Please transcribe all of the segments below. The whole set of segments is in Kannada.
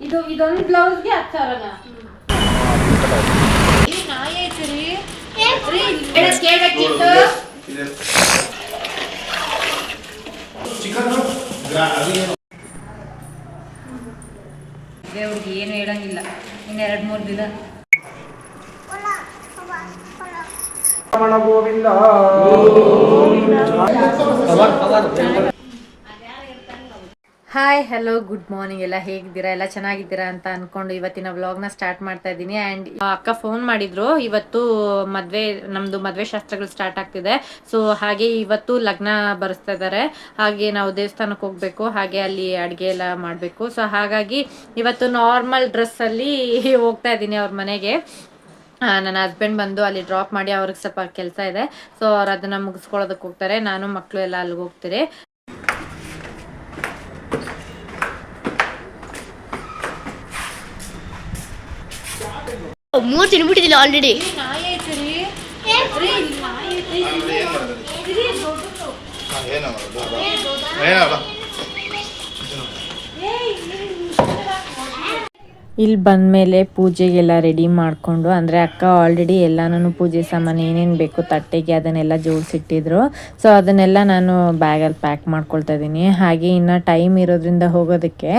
ಇದು ಇದೊಂದು ಬ್ಲೌಸ್ಗೆ ಹತ್ತು ಸಾವಿರನ? ದೇವ್ರಿಗೆ ಏನು ಹೇಳಂಗಿಲ್ಲ. ಇನ್ನು ಎರಡು ಮೂರು ದಿನ. Ramana Govinda. Hi hello good morning ಎಲ್ಲ ಹೇಗಿದ್ದೀರಾ? ಎಲ್ಲ ಚೆನ್ನಾಗಿದ್ದೀರಾ ಅಂತ ಅನ್ಕೊಂಡು ಇವತ್ತಿನ ವ್ಲಾಗ್ನ ಸ್ಟಾರ್ಟ್ ಮಾಡ್ತಾ ಇದ್ದೀನಿ. ಆ್ಯಂಡ್ ಅಕ್ಕ ಫೋನ್ ಮಾಡಿದ್ರು. ಇವತ್ತು ಮದುವೆ ನಮ್ಮದು ಮದುವೆ ಶಾಸ್ತ್ರಗಳು ಸ್ಟಾರ್ಟ್ ಆಗ್ತಿದೆ. ಸೊ ಹಾಗೆ ಇವತ್ತು ಲಗ್ನ ಬರೆಸ್ತಾ ಇದ್ದಾರೆ ಹಾಗೆ ನಾವು ದೇವಸ್ಥಾನಕ್ಕೆ ಹೋಗಬೇಕು. ಹಾಗೆ ಅಲ್ಲಿ ಅಡುಗೆ ಎಲ್ಲ ಮಾಡಬೇಕು. ಸೊ ಹಾಗಾಗಿ ಇವತ್ತು ನಾರ್ಮಲ್ ಡ್ರೆಸ್ಸಲ್ಲಿ ಹೋಗ್ತಾ ಇದ್ದೀನಿ ಅವ್ರ ಮನೆಗೆ. ನನ್ನ ಹಸ್ಬೆಂಡ್ ಬಂದು ಅಲ್ಲಿ ಡ್ರಾಪ್ ಮಾಡಿ ಅವ್ರಿಗೆ ಸ್ವಲ್ಪ ಕೆಲಸ ಇದೆ. ಸೊ ಅವ್ರು ಅದನ್ನ ಮುಗಿಸ್ಕೊಳ್ಳೋದಕ್ಕೆ ಹೋಗ್ತಾರೆ. ನಾನು ಮಕ್ಕಳು ಎಲ್ಲ ಅಲ್ಲಿಗೆ ಹೋಗ್ತೀರಿ. ಮೂರು ತಿನ್ಬಿಟ್ಟಿದಿಲ್ಲ ಆಲ್ರೆಡಿ ಏನವ ಇಲ್ಲಿ ಬಂದಮೇಲೆ ಪೂಜೆಗೆಲ್ಲ ರೆಡಿ ಮಾಡಿಕೊಂಡು, ಅಂದರೆ ಅಕ್ಕ ಆಲ್ರೆಡಿ ಎಲ್ಲನೂ ಪೂಜೆ ಸಾಮಾನು ಏನೇನು ಬೇಕು ತಟ್ಟೆಗೆ ಅದನ್ನೆಲ್ಲ ಜೋಡಿಸಿಟ್ಟಿದ್ರು. ಸೊ ಅದನ್ನೆಲ್ಲ ನಾನು ಬ್ಯಾಗಲ್ಲಿ ಪ್ಯಾಕ್ ಮಾಡ್ಕೊಳ್ತಾ ಇದ್ದೀನಿ. ಹಾಗೆ ಇನ್ನು ಟೈಮ್ ಇರೋದ್ರಿಂದ ಹೋಗೋದಕ್ಕೆ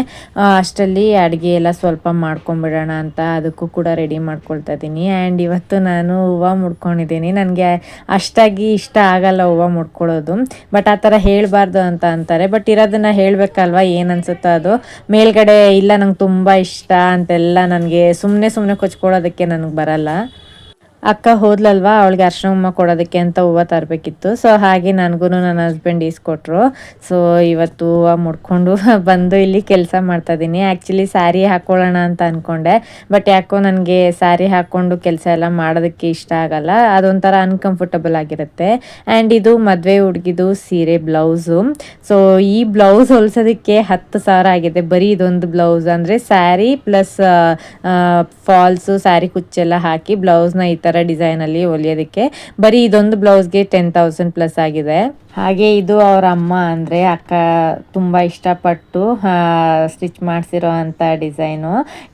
ಅಷ್ಟರಲ್ಲಿ ಅಡುಗೆ ಎಲ್ಲ ಸ್ವಲ್ಪ ಮಾಡ್ಕೊಂಬಿಡೋಣ ಅಂತ ಅದಕ್ಕೂ ಕೂಡ ರೆಡಿ ಮಾಡ್ಕೊಳ್ತಾ ಇದ್ದೀನಿ. ಆ್ಯಂಡ್ ಇವತ್ತು ನಾನು ಹೂವು ಮುಡ್ಕೊಂಡಿದ್ದೀನಿ. ನನಗೆ ಅಷ್ಟಾಗಿ ಇಷ್ಟ ಆಗಲ್ಲ ಹೂವು ಮುಡ್ಕೊಳ್ಳೋದು. ಬಟ್ ಆ ಥರ ಹೇಳಬಾರ್ದು ಅಂತ ಅಂತಾರೆ. ಬಟ್ ಇರೋದನ್ನು ಹೇಳಬೇಕಲ್ವ? ಏನು ಅನ್ಸುತ್ತೋ ಅದು. ಮೇಲ್ಗಡೆ ಇಲ್ಲ, ನಂಗೆ ತುಂಬ ಇಷ್ಟ ಅಂತೆಲ್ಲ ನನಗೆ ಸುಮ್ಮನೆ ಸುಮ್ಮನೆ ಕೊಚ್ಕೊಳ್ಳೋದಕ್ಕೆ ನನಗೆ ಬರಲ್ಲ. ಅಕ್ಕ ಹೋದ್ಲಲ್ವಾ? ಅವಳಿಗೆ ಅರ್ಶನ ಉಮ್ಮ ಕೊಡೋದಕ್ಕೆ ಅಂತ ಹೂವ ತರಬೇಕಿತ್ತು. ಸೊ ಹಾಗೆ ನನಗೂ ನನ್ನ ಹಸ್ಬೆಂಡ್ ಈಸ್ಕೊಟ್ರು ಸೊ ಇವತ್ತು ಹೂವ ಮುಡ್ಕೊಂಡು ಬಂದು ಇಲ್ಲಿ ಕೆಲಸ ಮಾಡ್ತಾ ಇದ್ದೀನಿ ಆ್ಯಕ್ಚುಲಿ ಸ್ಯಾರಿ ಹಾಕ್ಕೊಳ್ಳೋಣ ಅಂತ ಅಂದ್ಕೊಂಡೆ ಬಟ್ ಯಾಕೋ ನನಗೆ ಸ್ಯಾರಿ ಹಾಕ್ಕೊಂಡು ಕೆಲಸ ಎಲ್ಲ ಮಾಡೋದಕ್ಕೆ ಇಷ್ಟ ಆಗಲ್ಲ. ಅದೊಂಥರ ಅನ್ಕಂಫರ್ಟಬಲ್ ಆಗಿರುತ್ತೆ. ಆ್ಯಂಡ್ ಇದು ಮದುವೆ ಹುಡುಗಿದು ಸೀರೆ ಬ್ಲೌಸು ಸೊ ಈ ಬ್ಲೌಸ್ ಹೊಲ್ಸೋದಕ್ಕೆ ಹತ್ತು ಸಾವಿರ ಆಗಿದೆ. ಬರೀ ಇದೊಂದು ಬ್ಲೌಸ್ ಅಂದರೆ ಸ್ಯಾರಿ ಪ್ಲಸ್ ಫಾಲ್ಸು ಸ್ಯಾರಿ ಕುಚ್ಚೆಲ್ಲ ಹಾಕಿ ಬ್ಲೌಸ್ನ ಈ ಡಿಸೈನಲ್ಲಿ ಹೊಲಿಯೋದಕ್ಕೆ. ಬರೀ ಇದೊಂದು ಬ್ಲೌಸ್ಗೆ ಟೆನ್ ತೌಸಂಡ್ ಪ್ಲಸ್ ಆಗಿದೆ. ಹಾಗೆ ಇದು ಅವ್ರ ಅಮ್ಮ ಅಂದರೆ ಅಕ್ಕ ತುಂಬ ಇಷ್ಟಪಟ್ಟು ಸ್ಟಿಚ್ ಮಾಡಿಸಿರೋ ಅಂಥ ಡಿಸೈನು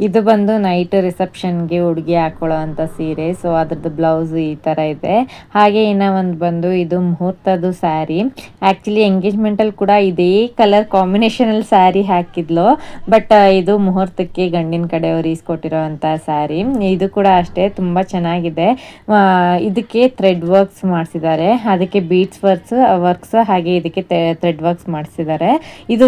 ಇದು ಬಂದು ನೈಟ್ ರಿಸೆಪ್ಷನ್ಗೆ ಹುಡುಗಿ ಹಾಕೊಳ್ಳೋ ಅಂಥ ಸೀರೆ. ಸೊ ಅದ್ರದ್ದು ಬ್ಲೌಸ್ ಈ ಥರ ಇದೆ. ಹಾಗೆ ಇನ್ನ ಒಂದು ಬಂದು ಇದು ಮುಹೂರ್ತದ್ದು ಸ್ಯಾರಿ ಆ್ಯಕ್ಚುಲಿ ಎಂಗೇಜ್ಮೆಂಟಲ್ಲಿ ಕೂಡ ಇದೇ ಕಲರ್ ಕಾಂಬಿನೇಷನಲ್ಲಿ ಸ್ಯಾರಿ ಹಾಕಿದ್ಲು. ಬಟ್ ಇದು ಮುಹೂರ್ತಕ್ಕೆ ಗಂಡಿನ ಕಡೆಯವರು ಈಸ್ಕೊಟ್ಟಿರೋ ಅಂಥ ಸ್ಯಾರಿ ಇದು ಕೂಡ ಅಷ್ಟೇ, ತುಂಬ ಚೆನ್ನಾಗಿದೆ. ಇದಕ್ಕೆ ಥ್ರೆಡ್ ವರ್ಕ್ಸ್ ಮಾಡಿಸಿದ್ದಾರೆ. ಅದಕ್ಕೆ ಬೀಟ್ಸ್ ವರ್ಕ್ಸ್ ವರ್ಕ್ಸ್ ಹಾಗೆ ಇದಕ್ಕೆ ಥ್ರೆಡ್ ವರ್ಕ್ಸ್ ಮಾಡಿಸಿದ್ದಾರೆ. ಇದು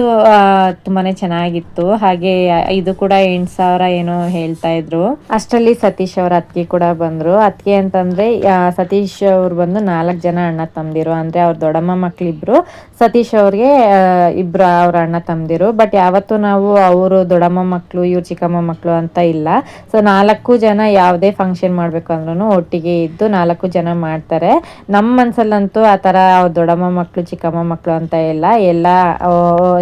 ತುಂಬಾ ಚೆನ್ನಾಗಿತ್ತು. ಹಾಗೆ, ಇದು ಕೂಡ ಎಂಟು ಸಾವಿರ ಏನೋ ಹೇಳ್ತಾ ಇದ್ರು. ಅಷ್ಟರಲ್ಲಿ ಸತೀಶ್ ಅವರ ಅತ್ತಿಗೆ ಕೂಡ ಬಂದ್ರು. ಅತ್ತಿಗೆ ಅಂತಂದ್ರೆ ಸತೀಶ್ ಅವ್ರು ಬಂದು ನಾಲ್ಕು ಜನ ಅಣ್ಣ ತಂದಿರು ಅಂದ್ರೆ ಅವ್ರ ದೊಡ್ಡಮ್ಮ ಮಕ್ಕಳಿಬ್ರು ಸತೀಶ್ ಅವ್ರಿಗೆ ಇಬ್ಬರು ಇಬ್ರು ಅವ್ರ ಅಣ್ಣ ತಂದಿರು ಬಟ್ ಯಾವತ್ತೂ ನಾವು ಅವರು ದೊಡ್ಡಮ್ಮ ಮಕ್ಕಳು ಇವ್ರು ಚಿಕ್ಕಮ್ಮ ಮಕ್ಕಳು ಅಂತ ಇಲ್ಲ. ಸೊ ನಾಲ್ಕು ಜನ ಯಾವುದೇ ಫಂಕ್ಷನ್ ಮಾಡಬೇಕು ಅಂದ್ರೂ ಒಟ್ಟಿಗೆ ಇದ್ದು ನಾಲ್ಕು ಜನ ಮಾಡ್ತಾರೆ. ನಮ್ಮ ಮನ್ಸಲ್ಲಂತೂ ಆ ಥರ ದೊಡ್ಡಮ್ಮ ಮಕ್ಕಳು ಚಿಕ್ಕಮ್ಮ ಮಕ್ಕಳು ಅಂತ ಇಲ್ಲ. ಎಲ್ಲ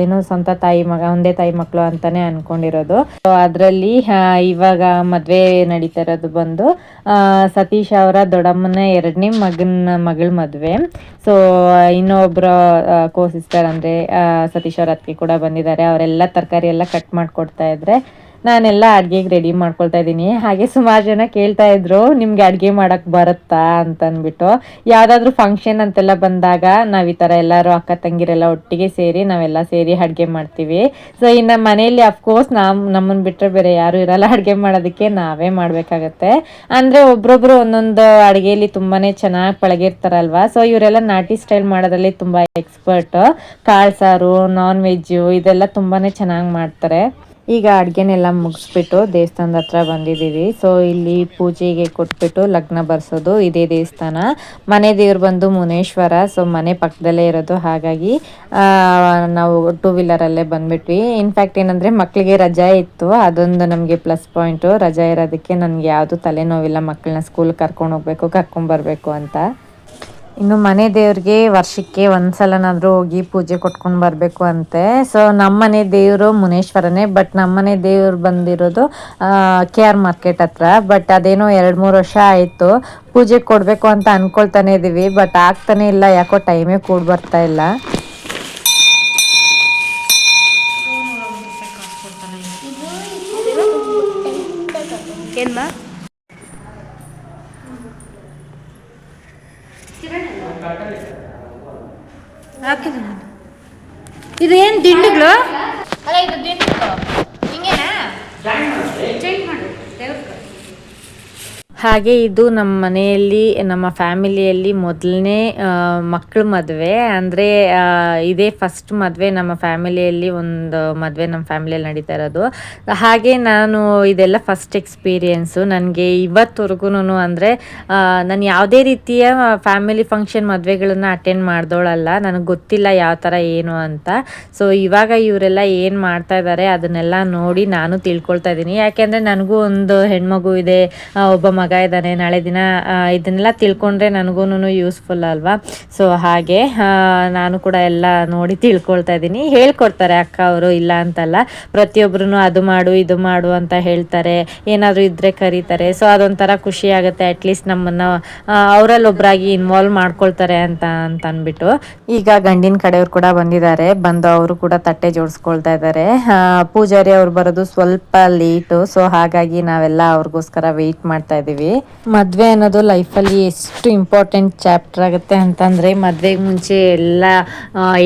ಏನು ಸ್ವಂತ ತಾಯಿ ಮಗ, ಒಂದೇ ತಾಯಿ ಮಕ್ಕಳು ಅಂತಾನೆ ಅನ್ಕೊಂಡಿರೋದು. ಅದರಲ್ಲಿ ಇವಾಗ ಮದ್ವೆ ನಡೀತಾ ಇರೋದು ಬಂದು ಸತೀಶ್ ಅವರ ದೊಡ್ಡಮ್ಮನ ಎರಡನೇ ಮಗನ ಮಗಳ ಮದ್ವೆ. ಸೊ ಇನ್ನೊಬ್ರು ಕೋ ಸಿಸ್ಟರ್ ಅಂದ್ರೆ ಸತೀಶ್ ಅವ್ರ ಅತ್ತಿಗೆ ಕೂಡ ಬಂದಿದ್ದಾರೆ. ಅವರೆಲ್ಲ ತರಕಾರಿ ಎಲ್ಲ ಕಟ್ ಮಾಡ್ಕೊಡ್ತಾ ಇದ್ರೆ ನಾನೆಲ್ಲ ಅಡ್ಗೆಗೆ ರೆಡಿ ಮಾಡ್ಕೊಳ್ತಾ ಇದ್ದೀನಿ. ಹಾಗೆ ಸುಮಾರು ಜನ ಕೇಳ್ತಾ ಇದ್ರು, ನಿಮ್ಗೆ ಅಡ್ಗೆ ಮಾಡಕ್ ಬರುತ್ತಾ? ಅಂತ ಅಂದ್ಬಿಟ್ಟು ಯಾವ್ದಾದ್ರು ಫಂಕ್ಷನ್ ಅಂತೆಲ್ಲ ಬಂದಾಗ ನಾವು ಈ ಥರ ಎಲ್ಲರೂ ಅಕ್ಕ ತಂಗಿರೆಲ್ಲ ಒಟ್ಟಿಗೆ ಸೇರಿ ನಾವೆಲ್ಲ ಸೇರಿ ಅಡ್ಗೆ ಮಾಡ್ತೀವಿ. ಸೊ ಇನ್ನು ಮನೆಯಲ್ಲಿ ಅಫ್ಕೋರ್ಸ್ ನಾವು ನಮ್ಮನ್ನು ಬಿಟ್ರೆ ಬೇರೆ ಯಾರು ಇರಲ್ಲ. ಅಡ್ಗೆ ಮಾಡೋದಕ್ಕೆ ನಾವೇ ಮಾಡಬೇಕಾಗತ್ತೆ. ಅಂದ್ರೆ ಒಬ್ರೊಬ್ರು ಒಂದೊಂದು ಅಡ್ಗೆಯಲ್ಲಿ ತುಂಬಾನೇ ಚೆನ್ನಾಗಿ ಪಳಗಿರ್ತಾರಲ್ವಾ? ಸೊ ಇವರೆಲ್ಲ ನಾಟಿ ಸ್ಟೈಲ್ ಮಾಡೋದ್ರಲ್ಲಿ ತುಂಬಾ ಎಕ್ಸ್ಪರ್ಟ್ ಕಾಳು ಸಾರು ನಾನ್ ವೆಜ್ಜು ಇದೆಲ್ಲ ತುಂಬಾನೇ ಚೆನ್ನಾಗಿ ಮಾಡ್ತಾರೆ. ಈಗ ಅಡುಗೆನೆಲ್ಲ ಮುಗಿಸ್ಬಿಟ್ಟು ದೇವಸ್ಥಾನದ ಹತ್ರ ಬಂದಿದ್ದೀವಿ. ಸೊ ಇಲ್ಲಿ ಪೂಜೆಗೆ ಕೊಟ್ಬಿಟ್ಟು ಲಗ್ನ ಬರ್ಸೋದು ಇದೇ ದೇವಸ್ಥಾನ. ಮನೆ ದೇವ್ರು ಬಂದು ಮುನೇಶ್ವರ ಸೊ ಮನೆ ಪಕ್ಕದಲ್ಲೇ ಇರೋದು. ಹಾಗಾಗಿ ನಾವು ಟೂ ವೀಲರಲ್ಲೇ ಬಂದ್ಬಿಟ್ವಿ. ಇನ್ಫ್ಯಾಕ್ಟ್ ಏನಂದರೆ ಮಕ್ಕಳಿಗೆ ರಜಾ ಇತ್ತು. ಅದೊಂದು ನಮಗೆ ಪ್ಲಸ್ ಪಾಯಿಂಟು ರಜಾ ಇರೋದಕ್ಕೆ ನನಗೆ ಯಾವುದು ತಲೆನೋವಿಲ್ಲ. ಮಕ್ಕಳನ್ನ ಸ್ಕೂಲ್ ಕರ್ಕೊಂಡು ಹೋಗ್ಬೇಕು ಕರ್ಕೊಂಬರ್ಬೇಕು ಅಂತ. ಇನ್ನು ಮನೆ ದೇವ್ರಿಗೆ ವರ್ಷಕ್ಕೆ ಒಂದ್ಸಲನಾದ್ರೂ ಹೋಗಿ ಪೂಜೆ ಕೊಟ್ಕೊಂಡು ಬರಬೇಕು ಅಂತೆ. ಸೊ ನಮ್ಮನೆ ದೇವರು ಮುನೇಶ್ವರನೇ ಬಟ್ ನಮ್ಮನೆ ದೇವ್ರು ಬಂದಿರೋದು ಕೆ ಆರ್ ಮಾರ್ಕೆಟ್ ಹತ್ರ. ಬಟ್ ಅದೇನೋ ಎರಡು ಮೂರು ವರ್ಷ ಆಯಿತು. ಪೂಜೆ ಕೊಡಬೇಕು ಅಂತ ಅನ್ಕೊಳ್ತಾನೆ ಇದೀವಿ ಬಟ್ ಆಗ್ತಾನೆ ಇಲ್ಲ, ಯಾಕೋ ಟೈಮೇ ಕೂಡ ಬರ್ತಾ ಇಲ್ಲ ಏನ್ಮಾ ಹಾಕಿದೆ ನಾನು ಇದು ಏನು ದಿಂಡುಗಳು ಅಲ್ಲ ಇದು ದಿಂಡುಗಳು ಹಿಂಗೇನಾ ಚೇಂಜ್ ಮಾಡು ದೇವ್ರಿಗೆ ಹಾಗೆ ಇದು ನಮ್ಮ ಮನೆಯಲ್ಲಿ, ನಮ್ಮ ಫ್ಯಾಮಿಲಿಯಲ್ಲಿ ಮೊದಲನೇ ಮಕ್ಕಳ ಮದುವೆ. ಅಂದರೆ ಇದೇ ಫಸ್ಟ್ ಮದುವೆ ನಮ್ಮ ಫ್ಯಾಮಿಲಿಯಲ್ಲಿ ಒಂದು ಮದುವೆ ನಮ್ಮ ಫ್ಯಾಮಿಲಿಯಲ್ಲಿ ನಡೀತಾ ಇರೋದು. ಹಾಗೆ ನಾನು ಇದೆಲ್ಲ ಫಸ್ಟ್ ಎಕ್ಸ್ಪೀರಿಯೆನ್ಸು ನನಗೆ ಇವತ್ತವರೆಗೂ ಅಂದರೆ ನಾನು ಯಾವುದೇ ರೀತಿಯ ಫ್ಯಾಮಿಲಿ ಫಂಕ್ಷನ್ ಮದುವೆಗಳನ್ನು ಅಟೆಂಡ್ ಮಾಡ್ದೋಳಲ್ಲ. ನನಗೆ ಗೊತ್ತಿಲ್ಲ ಯಾವ ಥರ ಏನು ಅಂತ. ಸೊ ಇವಾಗ ಇವರೆಲ್ಲ ಏನು ಮಾಡ್ತಾ ಇದ್ದಾರೆ ಅದನ್ನೆಲ್ಲ ನೋಡಿ ನಾನು ತಿಳ್ಕೊಳ್ತಾ ಇದ್ದೀನಿ. ಯಾಕೆಂದರೆ ನನಗೂ ಒಂದು ಹೆಣ್ಮಗು ಇದೆ ಒಬ್ಬ ಮಗ ಇದ್ದಾನೆ, ನಾಳೆ ದಿನ ಇದನ್ನೆಲ್ಲ ತಿಳ್ಕೊಂಡ್ರೆ ನನಗೂ ಯೂಸ್ಫುಲ್ ಅಲ್ವಾ? ಸೊ ಹಾಗೆ ನಾನು ಕೂಡ ಎಲ್ಲ ನೋಡಿ ತಿಳ್ಕೊಳ್ತಾ ಇದ್ದೀನಿ. ಹೇಳ್ಕೊಡ್ತಾರೆ ಅಕ್ಕ ಅವರು, ಇಲ್ಲ ಅಂತಲ್ಲ. ಪ್ರತಿಯೊಬ್ಬರು ಅದು ಮಾಡು, ಇದು ಮಾಡು ಅಂತ ಹೇಳ್ತಾರೆ. ಏನಾದರೂ ಇದ್ರೆ ಕರೀತಾರೆ. ಸೊ ಅದೊಂಥರ ಖುಷಿ ಆಗುತ್ತೆ. ಅಟ್ಲೀಸ್ಟ್ ನಮ್ಮನ್ನು ಅವರಲ್ಲಿ ಒಬ್ಬರಾಗಿ ಇನ್ವಾಲ್ವ್ ಮಾಡ್ಕೊಳ್ತಾರೆ ಅಂತ ಅಂತ ಅಂದ್ಬಿಟ್ಟು. ಈಗ ಗಂಡಿನ ಕಡೆಯವ್ರು ಕೂಡ ಬಂದಿದ್ದಾರೆ. ಬಂದು ಅವರು ಕೂಡ ತಟ್ಟೆ ಜೋಡಿಸ್ಕೊಳ್ತಾ ಇದ್ದಾರೆ. ಪೂಜಾರಿ ಅವ್ರು ಬರೋದು ಸ್ವಲ್ಪ ಲೇಟು ಸೊ ಹಾಗಾಗಿ ನಾವೆಲ್ಲ ಅವ್ರಿಗೋಸ್ಕರ ವೆಯ್ಟ್ ಮಾಡ್ತಾ ಇದ್ದೀವಿ. ಮದುವೆ ಅನ್ನೋದು ಲೈಫಲ್ಲಿ ಎಷ್ಟು ಇಂಪಾರ್ಟೆಂಟ್ ಚಾಪ್ಟರ್ ಆಗುತ್ತೆ ಅಂತಂದರೆ ಮದುವೆಗೆ ಮುಂಚೆ ಎಲ್ಲ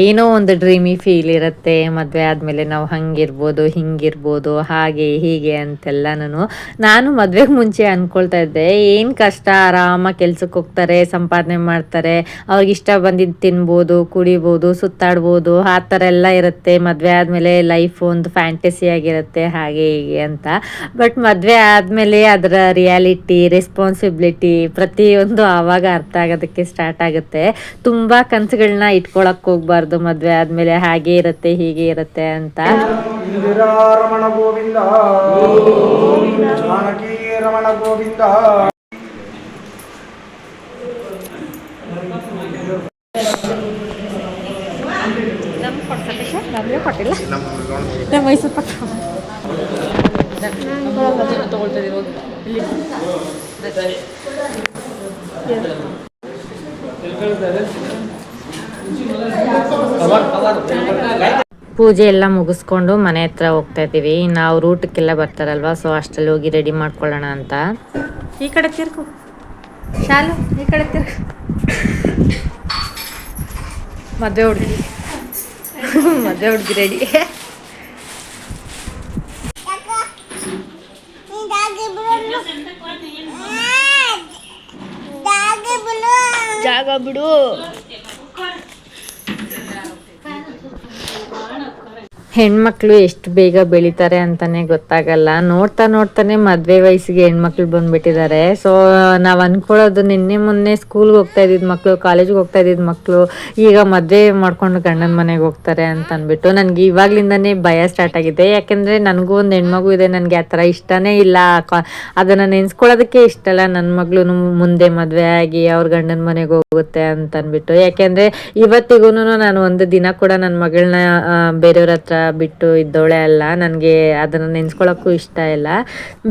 ಏನೋ ಒಂದು ಡ್ರೀಮಿ ಫೀಲ್ ಇರುತ್ತೆ. ಮದುವೆ ಆದಮೇಲೆ ನಾವು ಹಂಗಿರ್ಬೋದು, ಹಿಂಗಿರ್ಬೋದು, ಹಾಗೆ, ಹೀಗೆ ಅಂತೆಲ್ಲನೂ ನಾನು ಮದುವೆಗೆ ಮುಂಚೆ ಅಂದ್ಕೊಳ್ತಾ ಇದ್ದೆ. ಏನು ಕಷ್ಟ, ಆರಾಮಾಗಿ ಕೆಲ್ಸಕ್ಕೆ ಹೋಗ್ತಾರೆ, ಸಂಪಾದನೆ ಮಾಡ್ತಾರೆ, ಅವ್ರಿಗೆ ಇಷ್ಟ ಬಂದಿದ್ದು ತಿನ್ಬೋದು, ಕುಡಿಬೋದು, ಸುತ್ತಾಡ್ಬೋದು, ಆ ಥರ ಎಲ್ಲ ಇರುತ್ತೆ. ಮದುವೆ ಆದಮೇಲೆ ಲೈಫ್ ಒಂದು ಫ್ಯಾಂಟಸಿ ಆಗಿರುತ್ತೆ, ಹಾಗೆ, ಹೀಗೆ ಅಂತ. ಬಟ್ ಮದುವೆ ಆದಮೇಲೆ ಅದರ ರಿಯಾಲಿಟಿ ರೆಸ್ಪಾನ್ಸಿಬಿಲಿಟಿ ಪ್ರತಿಯೊಂದು ಆವಾಗ ಅರ್ಥ ಆಗೋದಕ್ಕೆ ಸ್ಟಾರ್ಟ್ ಆಗುತ್ತೆ. ತುಂಬ ಕನಸುಗಳನ್ನ ಇಟ್ಕೊಳಕ್ಕೆ ಹೋಗ್ಬಾರ್ದು ಮದುವೆ ಆದಮೇಲೆ ಹಾಗೆ ಇರುತ್ತೆ ಹೀಗೆ ಇರುತ್ತೆ ಅಂತ. ನಮ್ಮ ಮೈಸೂರು ಪಕ್ಕ. ಪೂಜೆ ಎಲ್ಲ ಮುಗಿಸ್ಕೊಂಡು ಮನೆ ಹತ್ರ ಹೋಗ್ತಾ ಇದ್ದೀವಿ. ನಾವು ರೂಟಕ್ಕೆಲ್ಲ ಬರ್ತಾರಲ್ವಾ ಸೊ ಅಷ್ಟಲ್ಲಿ ಹೋಗಿ ರೆಡಿ ಮಾಡ್ಕೊಳ್ಳೋಣ ಅಂತ. ಈ ಕಡೆ ತಿರ್ಕು ಶಾಲು, ಈ ಕಡೆ ತಿರ್ಕು ಮದುವೆ ಹುಡುಗಿ. ಮದುವೆ ಹುಡುಗಿ ರೆಡಿ ಜಾಗ ಬಿಡು ಹೆಣ್ಮಕ್ಳು ಎಷ್ಟು ಬೇಗ ಬೆಳಿತಾರೆ ಅಂತಾನೆ ಗೊತ್ತಾಗಲ್ಲ. ನೋಡ್ತಾ ನೋಡ್ತಾನೆ ಮದ್ವೆ ವಯಸ್ಸಿಗೆ ಹೆಣ್ಮಕ್ಳು ಬಂದ್ಬಿಟ್ಟಿದ್ದಾರೆ. ಸೊ ನಾವು ಅನ್ಕೊಳ್ಳೋದು ನಿನ್ನೆ ಮೊನ್ನೆ ಸ್ಕೂಲ್ಗೆ ಹೋಗ್ತಾ ಇದ್ದಿದ್ ಮಕ್ಕಳು ಕಾಲೇಜ್ಗೆ ಹೋಗ್ತಾ ಇದ್ದಿದ್ ಮಕ್ಕಳು ಈಗ ಮದ್ವೆ ಮಾಡ್ಕೊಂಡು ಗಂಡನ ಮನೆಗೆ ಹೋಗ್ತಾರೆ ಅಂತ ನನಗೆ ಇವಾಗ್ಲಿಂದಾನೇ ಭಯ ಸ್ಟಾರ್ಟ್ ಆಗಿದೆ. ಯಾಕೆಂದ್ರೆ ನನಗೂ ಒಂದು ಹೆಣ್ಮಗು ಇದೆ, ನನಗೆ ಆ ಥರ ಇಷ್ಟನೇ ಇಲ್ಲ. ಅದನ್ನ ನೆನ್ಸ್ಕೊಳ್ಳೋದಕ್ಕೆ ಇಷ್ಟ ಅಲ್ಲ ನನ್ನ ಮಗಳು ಮುಂದೆ ಮದುವೆ ಆಗಿ ಅವ್ರ ಗಂಡನ ಮನೆಗೆ ಹೋಗುತ್ತೆ ಅಂತ ಅಂದ್ಬಿಟ್ಟು ಯಾಕೆಂದ್ರೆ ಇವತ್ತಿಗೂ ನಾನು ಒಂದು ದಿನ ಕೂಡ ನನ್ನ ಮಗಳನ್ನ ಬೇರೆಯವ್ರ ಹತ್ರ ಬಿಟ್ಟು ಇದ್ದವಳೆ ಅಲ್ಲ. ನನಗೆ ಅದನ್ನ ನೆನೆಸ್ಕೊಳ್ಳೋಕ್ಕೂ ಇಷ್ಟ ಇಲ್ಲ.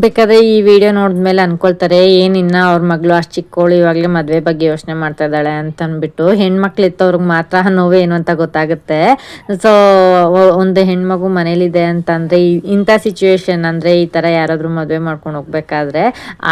ಬೇಕಾದ್ರೆ ಈ ವಿಡಿಯೋ ನೋಡಿದ್ಮೇಲೆ ಅನ್ಕೊಳ್ತಾರೆ ಏನಿನ್ನ ಅವ್ರ ಮಗಳು ಅಷ್ಟು ಚಿಕ್ಕವಳು ಇವಾಗಲೇ ಮದುವೆ ಬಗ್ಗೆ ಯೋಚನೆ ಮಾಡ್ತಾ ಇದ್ದಾಳೆ ಅಂತ ಅಂದ್ಬಿಟ್ಟು ಹೆಣ್ಮಕ್ಳು ಇತ್ತವ್ರಿಗೆ ಮಾತ್ರ ನೋವು ಏನು ಅಂತ ಗೊತ್ತಾಗುತ್ತೆ. ಸೊ ಒಂದು ಹೆಣ್ಮಗು ಮನೇಲಿದೆ ಅಂತಂದ್ರೆ ಇಂಥ ಸಿಚುವೇಶನ್ ಅಂದ್ರೆ ಈ ತರ ಯಾರಾದರೂ ಮದುವೆ ಮಾಡ್ಕೊಂಡು ಹೋಗ್ಬೇಕಾದ್ರೆ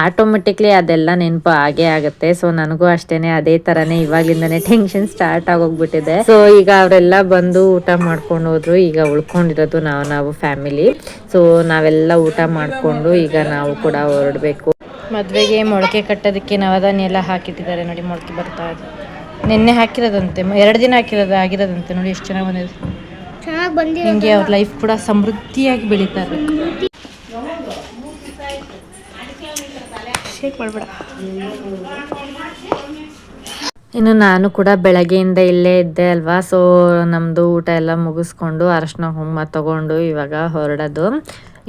ಆಟೋಮೆಟಿಕ್ಲಿ ಅದೆಲ್ಲ ನೆನಪು ಆಗೇ ಆಗುತ್ತೆ. ಸೊ ನನಗೂ ಅಷ್ಟೇನೆ ಅದೇ ಥರನೇ ಇವಾಗಿಂದನೇ ಟೆನ್ಷನ್ ಸ್ಟಾರ್ಟ್ ಆಗೋಗ್ಬಿಟ್ಟಿದೆ. ಸೊ ಈಗ ಅವರೆಲ್ಲ ಬಂದು ಊಟ ಮಾಡ್ಕೊಂಡು ಹೋದ್ರು. ಈಗ ಉಳ್ಕೊಂಡಿರೋದು ನಾವು ನಾವು ಫ್ಯಾಮಿಲಿ ಸೊ ನಾವೆಲ್ಲ ಊಟ ಮಾಡಿಕೊಂಡು ಈಗ ನಾವು ಕೂಡ ಹೊರಡಬೇಕು. ಮದುವೆಗೆ ಮೊಳಕೆ ಕಟ್ಟೋದಕ್ಕೆ ನವಧಾನ್ಯ ಎಲ್ಲ ಹಾಕಿಟ್ಟಿದ್ದಾರೆ ನೋಡಿ ಮೊಳಕೆ ಬರ್ತಾ ಇದೆ. ನಿನ್ನೆ ಹಾಕಿರೋದಂತೆ ಎರಡು ದಿನ ಹಾಕಿರೋದು ಆಗಿರೋದಂತೆ ನೋಡಿ ಎಷ್ಟು ಚೆನ್ನಾಗಿ ಬಂದಿದೆ. ಚೆನ್ನಾಗಿ ಬಂದಿದೆ ಹಿಂಗೆ ಅವ್ರ ಲೈಫ್ ಕೂಡ ಸಮೃದ್ಧಿಯಾಗಿ ಬೆಳೀತಾರೆ ಶೇಕ್ ಮಾಡ್ಬೇಡ. ಇನ್ನು ನಾನು ಕೂಡ ಬೆಳಗ್ಗೆಯಿಂದ ಇಲ್ಲೇ ಇದ್ದೆ ಅಲ್ವಾ? ಸೊ ನಮ್ಮದು ಊಟ ಎಲ್ಲ ಮುಗಿಸ್ಕೊಂಡು ಅರಶಿನ ಹುಮ್ಮ ತಗೊಂಡು ಇವಾಗ ಹೊರಡೋದು.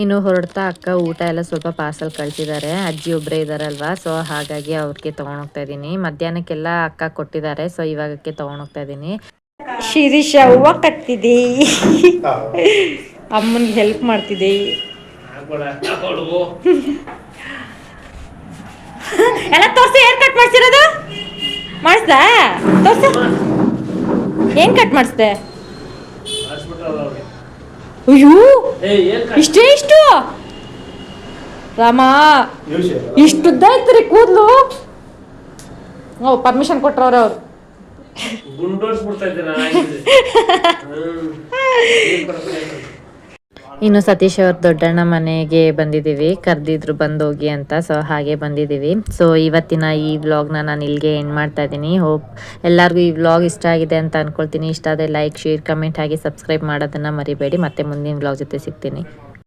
ಇನ್ನು ಹೊರಡ್ತಾ ಅಕ್ಕ ಊಟ ಎಲ್ಲ ಸ್ವಲ್ಪ ಪಾರ್ಸಲ್ ಕಳಿಸಿದ್ದಾರೆ. ಅಜ್ಜಿ ಒಬ್ಬರೇ ಇದ್ದಾರಲ್ವಾ ಸೊ ಹಾಗಾಗಿ ಅವ್ರಿಗೆ ತೊಗೊಂಡೋಗ್ತಾ ಇದ್ದೀನಿ. ಮಧ್ಯಾಹ್ನಕ್ಕೆಲ್ಲ ಅಕ್ಕ ಕೊಟ್ಟಿದ್ದಾರೆ. ಸೊ ಇವಾಗಕ್ಕೆ ತೊಗೊಂಡೋಗ್ತಾ ಇದ್ದೀನಿ. ಶಿರೀಷ ಹೂವ ಕಟ್ತಿದ್ದಿ? ಅಮ್ಮನಿಗೆ ಹೆಲ್ಪ್ ಮಾಡ್ತಿದ್ದೆ? ಎಲ್ಲ ತೋರಿಸಿ ಏನ್ ಕಟ್ ಮಾಡ್ಸಿರೋದು? ಮಾಡಿಸ್ದ? ತೋರ್ಸ. ಏನ್ ಕಟ್ ಮಾಡಿಸ್ದೆ? ಅಯ್ಯೋ ಇಷ್ಟೇ ಇಷ್ಟು? ರಾಮ ಇಷ್ಟುದ್ದ ಐತ್ರಿ ಕೂದ್ಲು? ಓ ಪರ್ಮಿಷನ್ ಕೊಟ್ರವ್ರ ಅವ್ರು. ಗುಂಡೋಡ್ಸ್ಬಿಡ್ತಾ ಇದ್ದೀರಾ? ಇನ್ನು ಸತೀಶ್ ಅವ್ರ ದೊಡ್ಡಣ್ಣ ಮನೆಗೆ ಬಂದಿದ್ದೀವಿ. ಕರೆದಿದ್ರು ಬಂದೋಗಿ ಅಂತ ಸೊ ಹಾಗೆ ಬಂದಿದ್ದೀವಿ. ಸೊ ಇವತ್ತಿನ ಈ ವ್ಲಾಗ್ನ ನಾನು ಇಲ್ಲಿಗೆ ಎಂಡ್ ಮಾಡ್ತಾ ಇದ್ದೀನಿ. ಹೋಪ್ ಎಲ್ಲರಿಗೂ ಈ ವ್ಲಾಗ್ ಇಷ್ಟ ಆಗಿದೆ ಅಂತ ಅಂದ್ಕೊಳ್ತೀನಿ ಇಷ್ಟ ಆದರೆ ಲೈಕ್ ಶೇರ್ ಕಮೆಂಟ್ ಹಾಗೆ ಸಬ್ಸ್ಕ್ರೈಬ್ ಮಾಡೋದನ್ನು ಮರಿಬೇಡಿ. ಮತ್ತೆ ಮುಂದಿನ ವ್ಲಾಗ್ ಜೊತೆ ಸಿಗ್ತೀನಿ.